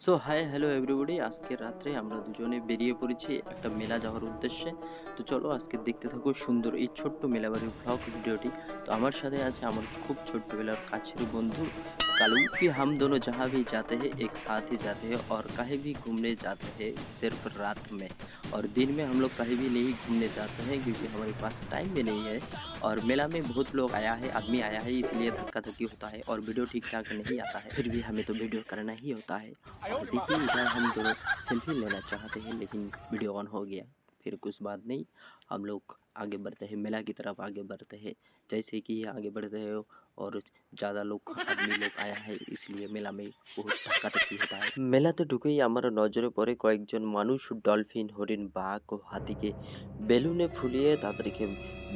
So hi hello everybody আজকে রাত্রে আমরা দুজনে বেরিয়ে পড়েছি একটা মেলা যাওয়ার উদ্দেশ্যে তো চলো আজকে দেখতে থাকো সুন্দর এই ছোট্ট মেলাবাড়ির ব্লগ ভিডিওটি তো আমার সাথে আছে আমার খুব ছোট্টবেলার কাছের বন্ধু कालू कि हम दोनों जहाँ भी जाते हैं एक साथ ही जाते हैं और कहीं भी घूमने जाते हैं सिर्फ रात में और दिन में हम लोग कहीं भी नहीं घूमने जाते हैं क्योंकि हमारे पास टाइम भी नहीं है और मेला में बहुत लोग आया है आदमी आया है इसलिए धक्का धक्की होता है और वीडियो ठीक ठाक नहीं आता है फिर भी हमें तो वीडियो करना ही होता है देखिए इधर हम दोनों सेल्फी लेना चाहते हैं, लेकिन वीडियो ऑन हो गया, फिर कुछ बात नहीं। हम लोग आगे बढ़ते हैं मेला की तरफ आगे बढ़ते हैं जैसे कि आगे बढ़ते हैं और ज़्यादा लोग आदमी लोग आया है इसलिए मेला में बहुत धक्का धक्की होता है মেলাতে ঢুকেই আমার নজরে পড়ে কয়েকজন মানুষ ডলফিন হরিণ বাঘ ও হাতিকে বেলুনে ফুলিয়ে তাদেরকে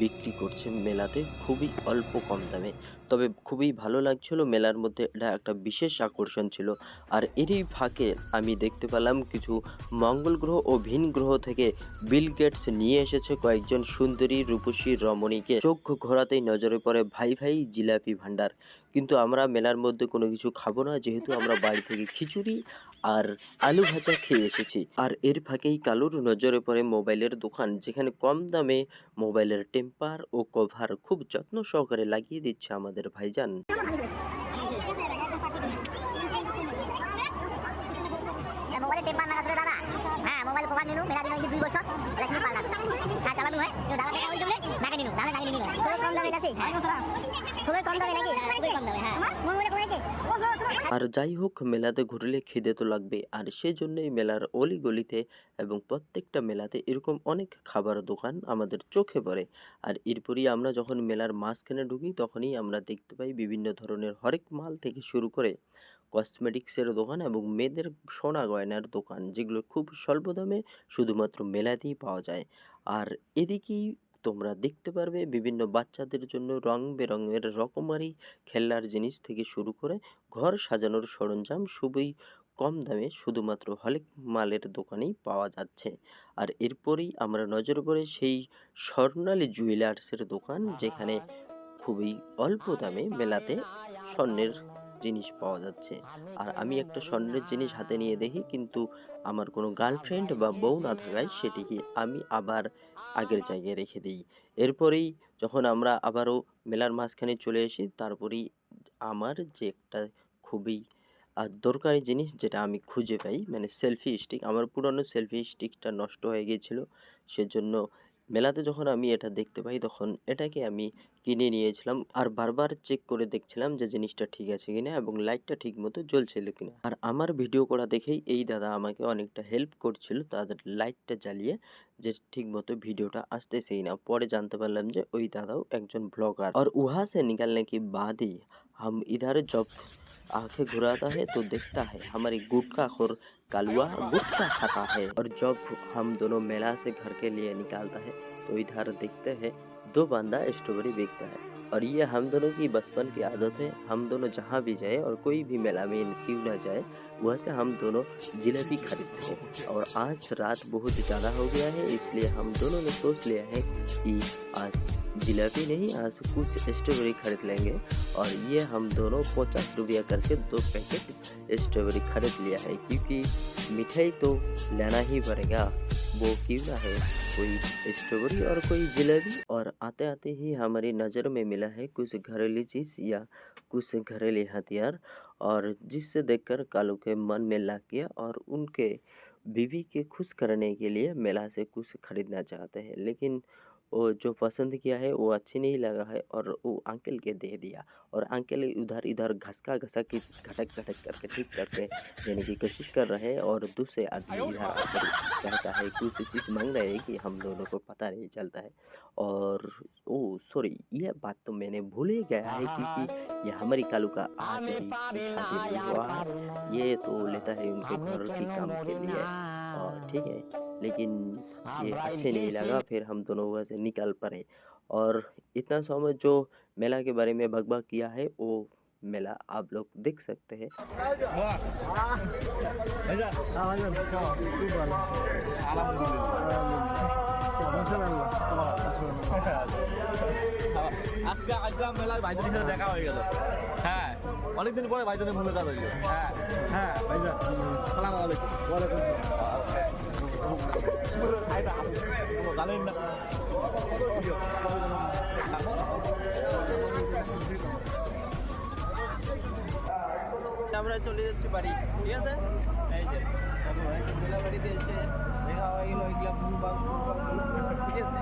বিক্রি করছে মেলাতে খুবই অল্প কম দামে তবে খুবই ভালো লাগছিল মেলার মধ্যে এটা একটা বিশেষ আকর্ষণ ছিল আর এরই ফাঁকে আমি দেখতে পেলাম কিছু মঙ্গল গ্রহ ও ভিন গ্রহ থেকে বিল গেটস নিয়ে এসেছে কয়েকজন সুন্দরী রূপসী রমণীকে চোখ ঘোরাতেই নজরে পড়ে ভাই ভাই জিলাপি ভান্ডার কিন্তু আমরা মেলার মধ্যে কোনো কিছু খাব না যেহেতু আমরা বাড়ি থেকে খিচুড়ি আর আলু ভাজা খেয়ে এসেছি। আর এর ফাঁকেই কালুর নজরে পড়ে মোবাইলের দোকান যেখানে কম দামে মোবাইলের টেম্পার ও কভার খুব যত্ন সহকারে লাগিয়ে দিচ্ছে আমাদের ভাইজান। Ya, মোবাইলে টেম্পার দাদা। হ্যাঁ মোবাইল কভার নিনু মেলা দিন দুই বছর? হ্যাঁ হয় দাদা টাকা ওই জন্য নাকে নিনু দাদা নাকে নিনু খুবই কম দামে আছে খুবই কম দামে নাকি? খুবই কম দামে মোবাইলে কোনাইছে আর যাই হোক মেলাতে ঘুরলে খিদে তো লাগবে। আর সেজন্যই মেলার অলি গলিতে এবং প্রত্যেকটা মেলাতে এরকম অনেক খাবার দোকান আমাদের চোখে পড়ে। আর এরপরই আমরা যখন মেলার মাঝখানে ঢুকি তখনই আমরা দেখতে পাই বিভিন্ন ধরনের হরেক মাল থেকে শুরু করে। কসমেটিক্সের দোকান এবং মেয়েদের সোনা গয়নার দোকান, যেগুলো খুব স্বল্প দামে শুধুমাত্র মেলাতেই পাওয়া যায়। আর এদিকেই তোমরা দেখতে পারবে বিভিন্ন বাচ্চাদের জন্য রং বেরঙের রকমারি খেলনার জিনিস থেকে শুরু করে ঘর সাজানোর সরঞ্জাম খুবই কম দামে শুধুমাত্র হলেক মালের দোকানেই পাওয়া যাচ্ছে। আর এরপরেই আমরা নজর পড়ে সেই স্বর্ণালী জুয়েলার্সের দোকান, যেখানে খুবই অল্প দামে মেলাতে স্বর্ণের জিনিস পাওয়া যাচ্ছে। আর আমি একটা স্বর্ণের জিনিস হাতে নিয়ে দেখি, কিন্তু আমার কোনো গার্লফ্রেন্ড বা বউ না থাকায় সেটিকে আমি আবার আগের জায়গায় রেখে দিই। এরপরেই যখন আমরা আবারও মেলার মাঝখানে চলে আসি, তারপরেই আমার যে একটা খুবই আর দরকারি জিনিস যেটা আমি খুঁজে পাই মানে সেলফি স্টিক আমার পুরনো সেলফি স্টিকটা নষ্ট হয়ে গিয়েছিল, সেজন্য মেলাতে যখন আমি এটা দেখতে পাই, তখন এটাকে আমি কিনে নিয়েছিলাম আর বারবার চেক করে দেখছিলাম যে জিনিসটা ঠিক আছে কিনা এবং লাইটটা ঠিক মতো জ্বলছিল কিনা। আর আমার ভিডিও করা দেখেই এই দাদা আমাকে অনেকটা হেল্প করছিল তাদের লাইটটা জ্বালিয়ে যে ঠিক মতো ভিডিওটা আসতেছেই না। পরে জানতে পারলাম যে ওই দাদাও একজন ব্লগার। আর উহা সে নিকাল নাকি বাদই হাম ইধার জব आँखें घुराता है तो देखता है। हमारी गुटखा खोर कालुआ गुटखा खाता है। और जब हम दोनों मेला से घर के लिए निकालता है तो इधर देखते हैं, दो बंदा स्ट्रॉबेरी बेचता है। और ये हम दोनों की बचपन की आदत है। हम दोनों जहाँ भी जाए और कोई भी मेला में क्यों ना जाए, वहाँ से हम दोनों जिलेबी खरीदते हैं और आज रात बहुत ज़्यादा हो गया है, इसलिए हम दोनों ने सोच लिया है कि आज जिलेबी नहीं, आज कुछ स्ट्रॉबेरी खरीद लेंगे। और ये हम दोनों पचास रुपया करके दो पैकेट स्ट्रॉबेरी खरीद लिया है, क्योंकि मिठाई तो लेना ही पड़ेगा। वो क्यों है? कोई स्ट्रॉबेरी और कोई जलेबी? और आते आते ही हमारी नज़र में मिला है कुछ घरेलू चीज़ या कुछ घरेलू हथियार। और जिससे देखकर कालू के मन में लग गया और उनके बीवी के खुश करने के लिए मेला से कुछ खरीदना चाहते हैं। लेकिन वो जो पसंद किया है वो अच्छी नहीं लगा है और वो अंकल के दे दिया। और अंकल उधर इधर घसका घसा की घटक घटक करके ठीक करके देने की कोशिश कर रहे हैं और दूसरे आदमी इधर कहता है कुछ चीज़ मांग रहे हैं कि हम दोनों को पता नहीं चलता है। और ओ सॉरी ये बात तो मैंने भूल ही गया है क्योंकि ये हमारी कालू का आज ही हुआ ये तो लेता है उनके घर की काम के लिए। और ठीक है। लेकिन ये अच्छे नहीं लगा फिर हम दोनों वहाँ से निकल पड़े और इतना समय जो मेला के बारे में बकबक किया है वो मेला आप लोग देख सकते हैं আজকে আজকে মেলার ভাইদের সাথে দেখা হয়ে গেল হ্যাঁ অনেকদিন পরে ভাইজানের মুলাকাত হইলো হ্যাঁ হ্যাঁ ভাইজান সালাম আলাইকুম ওয়ালাইকুম আমরা চলে যাচ্ছি বাড়ি, ঠিক আছে? এই যে বাড়িতে এসে দেখা হয়ে গেল ঠিক আছে?